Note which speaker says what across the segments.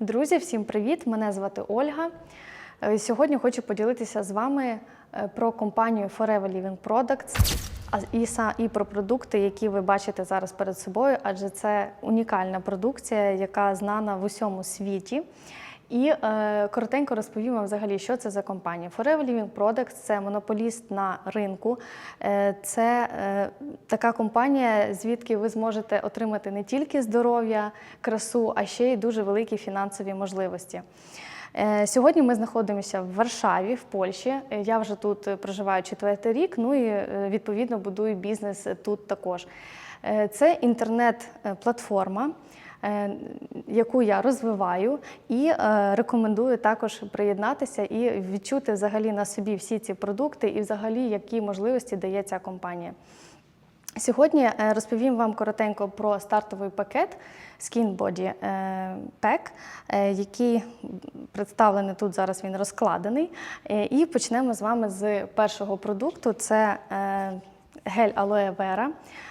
Speaker 1: Друзі, всім привіт! Мене звати Ольга. Е, Сьогодні хочу поділитися з вами е, про компанію Forever Living Products і, про продукти, які ви бачите зараз перед собою, адже це унікальна продукція, яка знана в усьому світі. І е, коротенько розповім вам взагалі, що це за компанія. Forever Living Products – це монополіст на ринку. Е, це е, така компанія, звідки ви зможете отримати не тільки здоров'я, красу, а ще й дуже великі фінансові можливості. Е, Сьогодні ми знаходимося в Варшаві, в Польщі. Я вже тут проживаю четвертий рік, ну і е, відповідно будую бізнес тут також. Е, Це інтернет-платформа, яку я розвиваю і е, рекомендую також приєднатися і відчути взагалі на собі всі ці продукти і взагалі які можливості дає ця компанія. Сьогодні е, розповім вам коротенько про стартовий пакет Skin Body е, Pack, е, який представлений тут зараз він розкладений. Е, І почнемо з вами з першого продукту. Це е, гель Aloe Vera,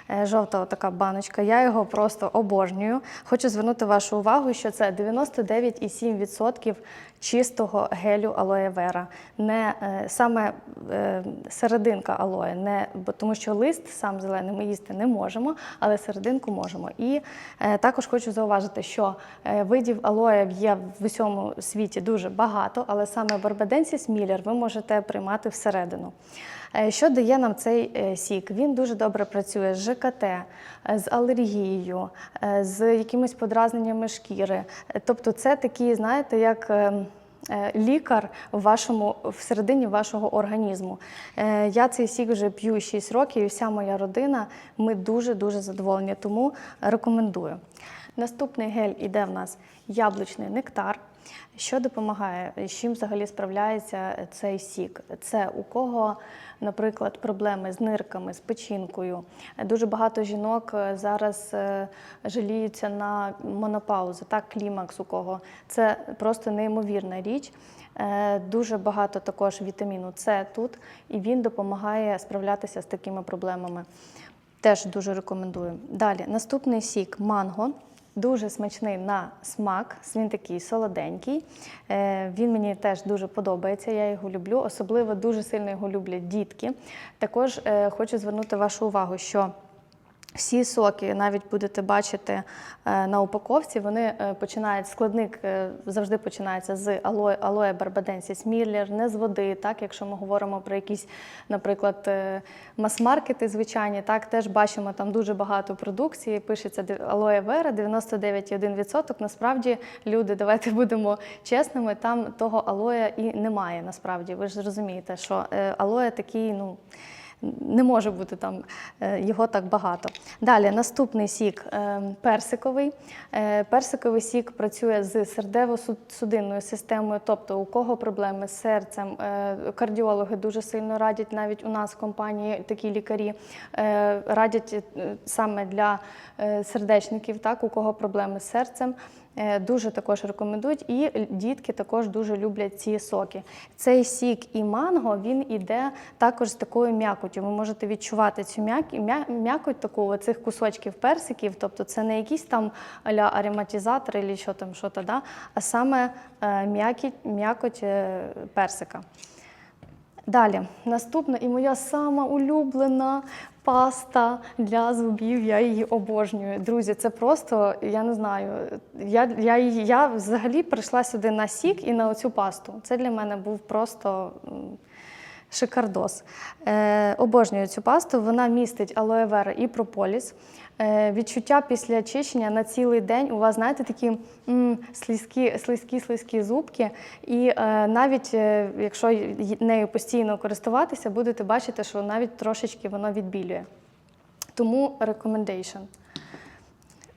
Speaker 1: е, жовта така баночка. Я його просто обожнюю. Хочу звернути вашу увагу, що це 99,7% чистого гелю Aloe Vera. Не е, саме е, серединка алоє, не, бо тому що лист сам зелений ми їсти не можемо, але серединку можемо. І також хочу зауважити, що видів алоє є в усьому світі дуже багато, але саме Барбаденсіс Міллер ви можете приймати всередину. Е, Що дає нам цей е, сік? Він дуже добре працює з ЖКТ, е, з алергією, з якимись подразненнями шкіри. Тобто, це такі, знаєте, як. Лікар в вашому всередині вашого організму. Я цей сік вже п'ю 6 років, і вся моя родина. Ми дуже дуже задоволені, тому рекомендую. Наступний гель іде в нас яблучний нектар. Що допомагає? З чим взагалі справляється цей сік? Це у кого, наприклад, проблеми з нирками, з печінкою. Дуже багато жінок е, зараз е, жаліються на монопаузу, так, клімакс у кого. Це просто неймовірна річ. Е, Дуже багато також вітаміну С тут, і він допомагає справлятися з такими проблемами. Теж дуже рекомендую. Далі, наступний сік манго. Дуже смачний на смак, він такий солоденький. Е, Він мені теж дуже подобається, я його люблю. Особливо дуже сильно його люблять дітки. Також е, хочу звернути вашу увагу, що всі соки, навіть будете бачити е, на упаковці, вони е, починають, складник е, завжди починається з алоe, алоe барбаденсіс міллер, не з води. Так, якщо ми говоримо про якісь, наприклад, мас-маркети звичайні, так теж бачимо там дуже багато продукції. Пишеться алоe вера 99,1%. Насправді, люди, давайте будемо чесними, там того алоя і немає. Насправді, ви ж розумієте, що алоя такий, ну. Не може бути там е, його так багато. Далі наступний сік е, персиковий. Е, Персиковий сік працює з сердево-судинною системою, тобто у кого проблеми з серцем, кардіологи дуже сильно радять, навіть у нас в компанії такі лікарі радять саме для сердечників, так, у кого проблеми з серцем. Е, Дуже також рекомендують, і дітки також дуже люблять ці соки. Цей сік і манго він іде також з такою м'якотю. Ви можете відчувати цю м'якоть таку оцих кусочків персиків. Тобто це не якісь там аля ароматизатори, чи що там, що то, да? а саме е, м'якоть е, персика. Далі, наступна і моя сама улюблена паста для зубів. Я її обожнюю. Друзі, це просто, я не знаю. Я, я, я взагалі прийшла сюди на сік і на оцю пасту. Це для мене був просто. Шикардос. Е, обожнюю цю пасту. Вона містить алоe вера і прополіс. Е, відчуття після очищення на цілий день у вас, знаєте, такі м, слизькі, слизькі, слизькі зубки. І е, навіть е, якщо нею постійно користуватися, будете бачити, що навіть трошечки воно відбілює. Тому recommendation.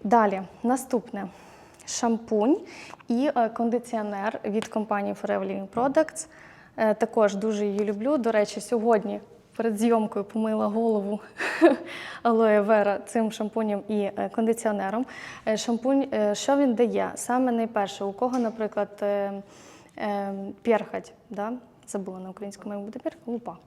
Speaker 1: Далі, наступне шампунь і е, кондиціонер від компанії Forever Living Products. Е, Також дуже її люблю. До речі, сьогодні перед зйомкою помила голову алоє вера цим шампунем і е, кондиціонером. Е, Шампунь, що він дає? Саме найперше, у кого, наприклад, е, е, перхоть, да? Це було на українському мові тепер? Лупа.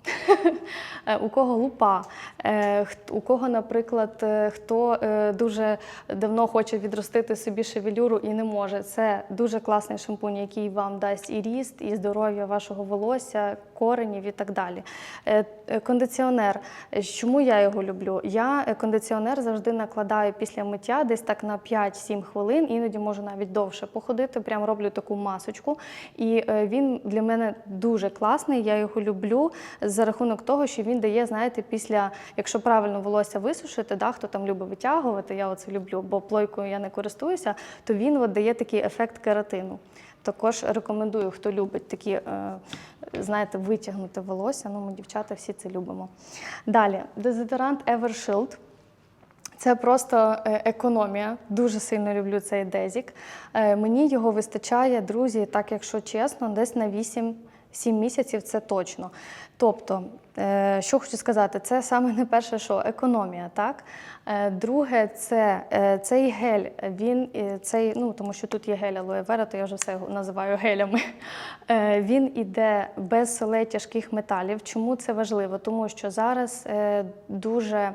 Speaker 1: Е, у кого лупа, е, у кого, наприклад, е, хто дуже давно хоче відростити собі шевелюру і не може. Це дуже класний шампунь, який вам дасть і ріст, і здоров'я вашого волосся, коренів і так далі. Е, е, Кондиціонер. Чому я його люблю? Я е, кондиціонер завжди накладаю після миття десь так на 5-7 хвилин, іноді можу навіть довше походити. Прям роблю таку масочку. І він для мене дуже класний. Я його люблю за рахунок того, що він дає, знаєте, після, якщо правильно волосся висушити, да, хто там любить витягувати, я оце люблю, бо плойкою я не користуюся, то він от дає такий ефект кератину. Також рекомендую, хто любить такі, е, знаєте, витягнути волосся. Ну, ми дівчата всі це любимо. Далі, дезодорант Evershield. Це просто е, економія. Дуже сильно люблю цей дезік. Е, Мені його вистачає, друзі, так якщо чесно, десь на 8 7 місяців це точно. Тобто, е, що хочу сказати, це саме не перше, що економія, так? Е, Друге, це е, цей гель, він цей, ну тому що тут є гель алоє вера, то я вже все називаю гелями. Він іде без солей тяжких металів. Чому це важливо? Тому що зараз дуже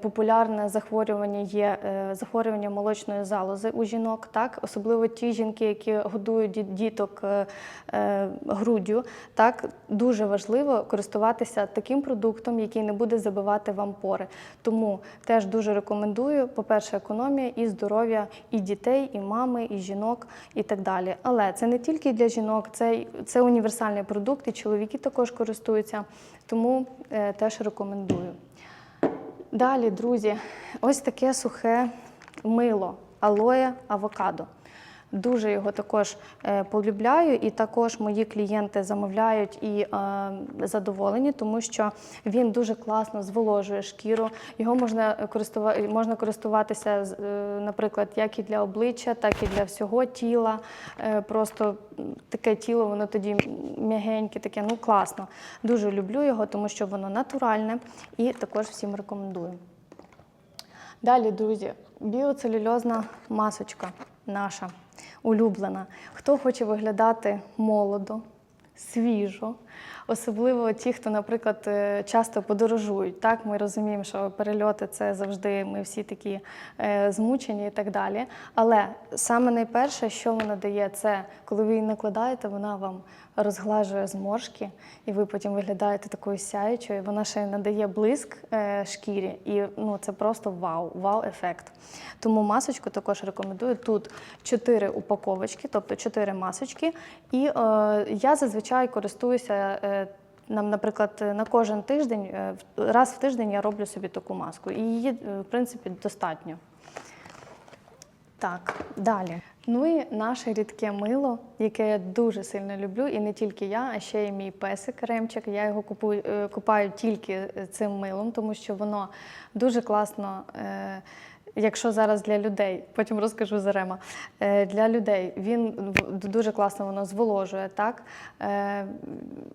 Speaker 1: Популярне захворювання є е, захворювання молочної залози у жінок, так особливо ті жінки, які годують діток е, е, груддю. Так дуже важливо користуватися таким продуктом, який не буде забивати вам пори. Тому теж дуже рекомендую. По-перше, економія і здоров'я і дітей, і мами, і жінок, і так далі. Але це не тільки для жінок, це, це універсальний продукт, і чоловіки також користуються. Тому е, теж рекомендую. Далі, друзі, ось таке сухе мило алоє авокадо. Дуже його також е, полюбляю, і також мої клієнти замовляють і е, задоволені, тому що він дуже класно зволожує шкіру. Його можна користувати, можна користуватися, е, наприклад, як і для обличчя, так і для всього тіла. Просто таке тіло, воно тоді м'ягеньке, таке, ну класно. Дуже люблю його, тому що воно натуральне і також всім рекомендую. Далі, друзі, біоцелюльозна масочка наша улюблена. Хто хоче виглядати молодо, свіжо, особливо ті, хто, наприклад, е, часто подорожують. Так, ми розуміємо, що перельоти це завжди ми всі такі е, змучені і так далі. Але саме найперше, що вона дає, це коли ви її накладаєте, вона вам розглажує зморшки, і ви потім виглядаєте такою сяючою. Вона ще надає блиск е, шкірі, і ну це просто вау, вау-ефект. Тому масочку також рекомендую. Тут 4 упаковочки, тобто 4 масочки. І е, я зазвичай користуюся. Е, нам, наприклад, на кожен тиждень, е, раз в тиждень я роблю собі таку маску. І її, е, в принципі, достатньо. Так, далі. Ну і наше рідке мило, яке я дуже сильно люблю, і не тільки я, а ще й мій песик Ремчик. Я його купую, купаю тільки цим милом, тому що воно дуже класно. е, Якщо зараз для людей, потім розкажу за Рема. Е, Для людей він дуже класно воно зволожує, так? Е,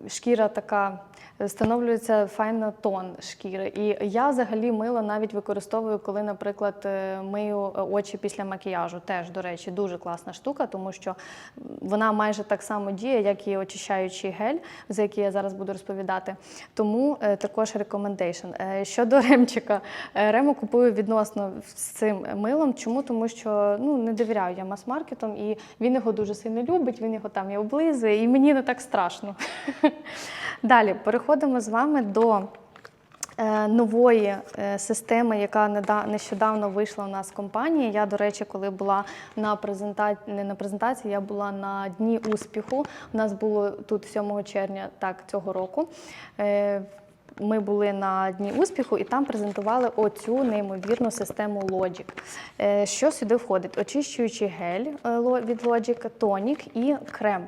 Speaker 1: Шкіра така встановлюється файно тон шкіри. І я взагалі мило навіть використовую, коли, наприклад, е, мию очі після макіяжу. Теж, до речі, дуже класна штука, тому що вона майже так само діє, як і очищаючий гель, за який я зараз буду розповідати. Тому е, також рекомендейшн. Е, Щодо ремчика, е, рему купую відносно з цим милом. Чому? Тому що ну, не довіряю я мас-маркетом, і він його дуже сильно любить, він його там і облизує, і мені не так страшно. Далі переходимо з вами до е, нової е, системи, яка нещодавно вийшла у нас в компанії. Я, до речі, коли була на презентації, не на презентації, я була на дні успіху. У нас було тут 7 червня так, цього року. Е, Ми були на дні успіху і там презентували оцю неймовірну систему Logic. Що сюди входить? Очищуючий гель від Logic, тонік і крем.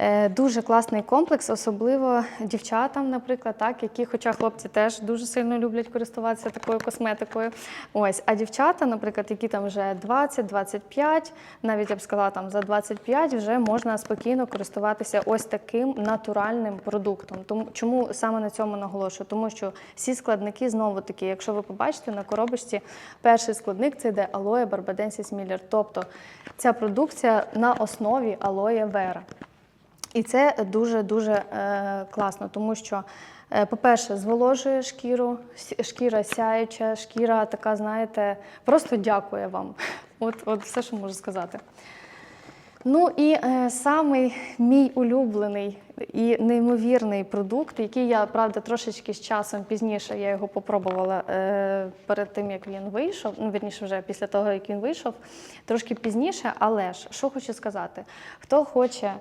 Speaker 1: Е, Дуже класний комплекс, особливо дівчатам, наприклад, так, які, хоча хлопці теж дуже сильно люблять користуватися такою косметикою. Ось, а дівчата, наприклад, які там вже 20-25, навіть я б сказала, там за 25 вже можна спокійно користуватися ось таким натуральним продуктом. Тому чому саме на цьому наголошую? Тому що всі складники знову таки, якщо ви побачите на коробочці, перший складник це йде алоє барбаденсіс міллер. Тобто ця продукція на основі алоє вера. І це дуже-дуже е, класно, тому що, е, по-перше, зволожує шкіру, шкіра сяюча, шкіра така, знаєте, просто дякує вам. От, от все, що можу сказати. Ну і е, самий мій улюблений і неймовірний продукт, який я, правда, трошечки з часом пізніше я його попробувала е, перед тим, як він вийшов. Ну, вірніше, вже після того, як він вийшов, трошки пізніше. Але ж що хочу сказати, хто хоче.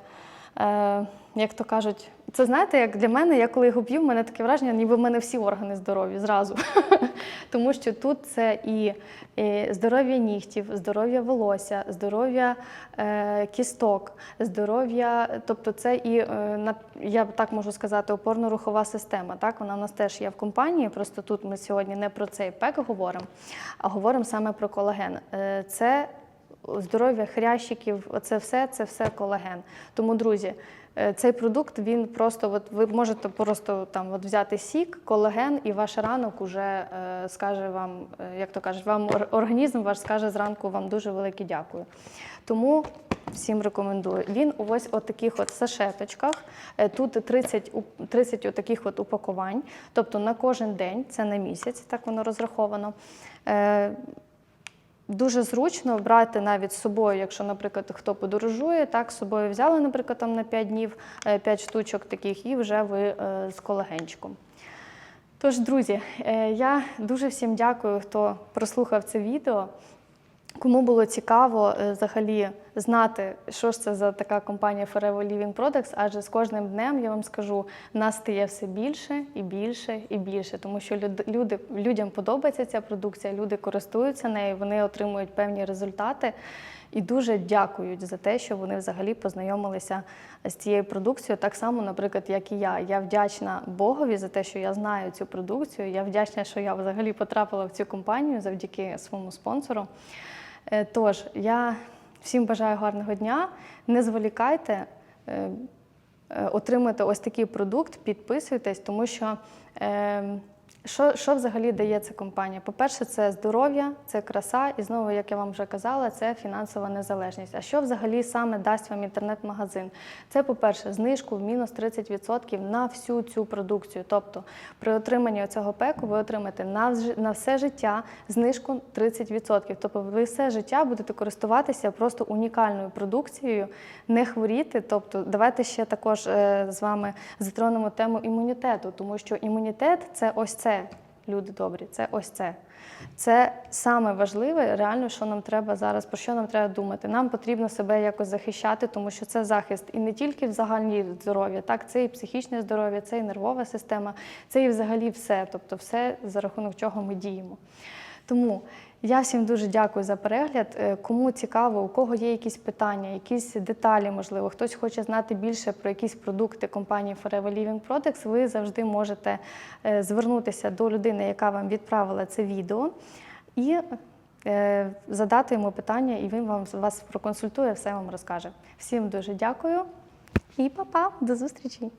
Speaker 1: Е, як то кажуть, це знаєте, як для мене, я коли його п'ю, в мене таке враження, ніби в мене всі органи здорові зразу. Тому що тут це і, здоров'я нігтів, здоров'я волосся, здоров'я е, кісток, здоров'я, тобто це і е, я так можу сказати, опорно-рухова система. Так, вона в нас теж є в компанії. Просто тут ми сьогодні не про цей пек говоримо, а говоримо саме про колаген. Е, це здоров'я хрящиків, це все, це все колаген. Тому, друзі, е, цей продукт він просто, от ви можете просто там от взяти сік, колаген, і ваш ранок уже е, скаже вам, е, як то кажуть, вам організм ваш скаже зранку вам дуже велике дякую. Тому всім рекомендую. Він ось от таких от сашеточках. Е, Тут 30, 30 от таких от упакувань, тобто на кожен день, це на місяць, так воно розраховано. Дуже зручно брати навіть з собою, якщо, наприклад, хто подорожує, так, з собою взяли, наприклад, там на 5 днів 5 штучок таких, і вже ви е, з колагенчиком. Тож, друзі, е, я дуже всім дякую, хто прослухав це відео. Кому було цікаво е, взагалі знати, що ж це за така компанія Forever Living Products, адже з кожним днем я вам скажу, нас стає все більше і більше і більше, тому що люди, людям подобається ця продукція, люди користуються нею, вони отримують певні результати і дуже дякують за те, що вони взагалі познайомилися з цією продукцією. Так само, наприклад, як і я. Я вдячна Богові за те, що я знаю цю продукцію. Я вдячна, що я взагалі потрапила в цю компанію завдяки своєму спонсору. Е, Тож, я всім бажаю гарного дня. Не зволікайте, е, е, ось такий продукт, підписуйтесь, тому що е, що, що взагалі дає ця компанія? По-перше, це здоров'я, це краса, і знову, як я вам вже казала, це фінансова незалежність. А що взагалі саме дасть вам інтернет-магазин? Це, по-перше, знижку в мінус 30% на всю цю продукцію. Тобто, при отриманні цього пеку ви отримаєте на, на все життя знижку 30%. Тобто, ви все життя будете користуватися просто унікальною продукцією, не хворіти. Тобто, давайте ще також е, з вами затронемо тему імунітету, тому що імунітет це ось це, люди добрі, це ось це. Це саме важливе, реально, що нам треба зараз, про що нам треба думати. Нам потрібно себе якось захищати, тому що це захист і не тільки в загальній здоров'я, так це і психічне здоров'я, це і нервова система, це і взагалі все, тобто все за рахунок чого ми діємо. Тому я всім дуже дякую за перегляд. Е, Кому цікаво, у кого є якісь питання, якісь деталі, можливо, хтось хоче знати більше про якісь продукти компанії Forever Living Products, ви завжди можете е, звернутися до людини, яка вам відправила це відео, і е, задати йому питання, і він вам вас проконсультує, все вам розкаже. Всім дуже дякую і па-па, до зустрічі!